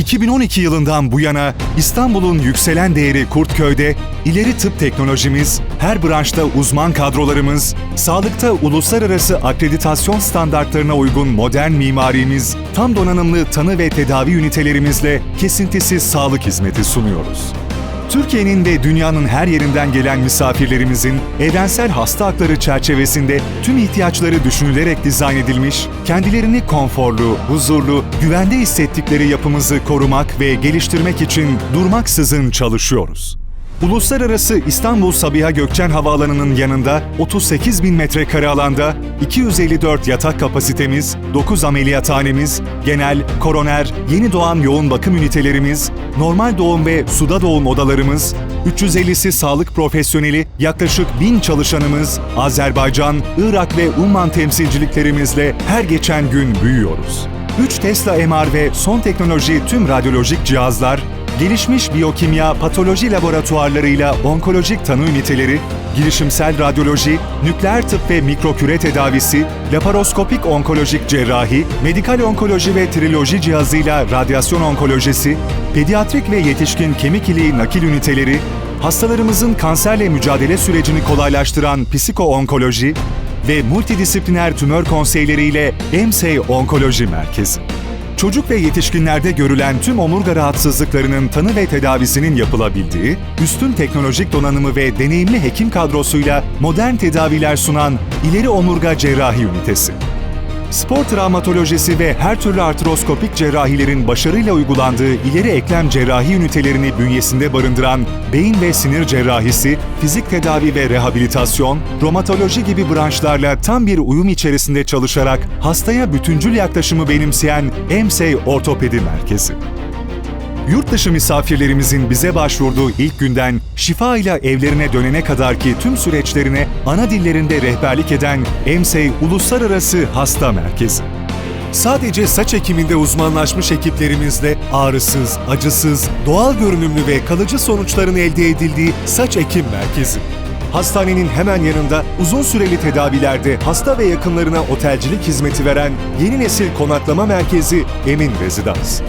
2012 yılından bu yana İstanbul'un yükselen değeri Kurtköy'de ileri tıp teknolojimiz, her branşta uzman kadrolarımız, sağlıkta uluslararası akreditasyon standartlarına uygun modern mimarimiz, tam donanımlı tanı ve tedavi ünitelerimizle kesintisiz sağlık hizmeti sunuyoruz. Türkiye'nin ve dünyanın her yerinden gelen misafirlerimizin evrensel hasta hakları çerçevesinde tüm ihtiyaçları düşünülerek dizayn edilmiş, kendilerini konforlu, huzurlu, güvende hissettikleri yapımızı korumak ve geliştirmek için durmaksızın çalışıyoruz. Uluslararası İstanbul Sabiha Gökçen Havaalanı'nın yanında 38 bin metrekare alanda 254 yatak kapasitemiz, 9 ameliyathanemiz, genel, koroner, yeni doğan yoğun bakım ünitelerimiz, normal doğum ve suda doğum odalarımız, 350'si sağlık profesyoneli, yaklaşık 1000 çalışanımız, Azerbaycan, Irak ve Umman temsilciliklerimizle her geçen gün büyüyoruz. 3 Tesla MR ve son teknoloji tüm radyolojik cihazlar, gelişmiş biyokimya patoloji laboratuvarlarıyla onkolojik tanı üniteleri, girişimsel radyoloji, nükleer tıp ve mikroküre tedavisi, laparoskopik onkolojik cerrahi, medikal onkoloji ve triloji cihazıyla radyasyon onkolojisi, pediatrik ve yetişkin kemik iliği nakil üniteleri, hastalarımızın kanserle mücadele sürecini kolaylaştıran psiko-onkoloji ve multidisipliner tümör konseyleriyle EMSEY Onkoloji Merkezi. Çocuk ve yetişkinlerde görülen tüm omurga rahatsızlıklarının tanı ve tedavisinin yapılabildiği, üstün teknolojik donanımı ve deneyimli hekim kadrosuyla modern tedaviler sunan ileri omurga cerrahi ünitesi. Spor travmatolojisi ve her türlü artroskopik cerrahilerin başarıyla uygulandığı ileri eklem cerrahi ünitelerini bünyesinde barındıran beyin ve sinir cerrahisi, fizik tedavi ve rehabilitasyon, romatoloji gibi branşlarla tam bir uyum içerisinde çalışarak hastaya bütüncül yaklaşımı benimseyen EMSEY Ortopedi Merkezi. Yurt dışı misafirlerimizin bize başvurduğu ilk günden şifa ile evlerine dönene kadar ki tüm süreçlerine ana dillerinde rehberlik eden EMSEY Uluslararası Hasta Merkezi. Sadece saç ekiminde uzmanlaşmış ekiplerimizle ağrısız, acısız, doğal görünümlü ve kalıcı sonuçların elde edildiği saç ekim merkezi. Hastanenin hemen yanında uzun süreli tedavilerde hasta ve yakınlarına otelcilik hizmeti veren yeni nesil konaklama merkezi Emin Rezidans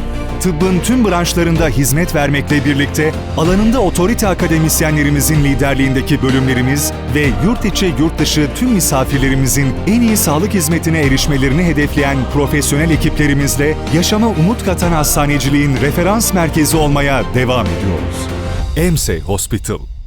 tıbbın tüm branşlarında hizmet vermekle birlikte alanında otorite akademisyenlerimizin liderliğindeki bölümlerimiz ve yurt içi yurt dışı tüm misafirlerimizin en iyi sağlık hizmetine erişmelerini hedefleyen profesyonel ekiplerimizle yaşama umut katan hastaneciliğin referans merkezi olmaya devam ediyoruz. EMSE Hospital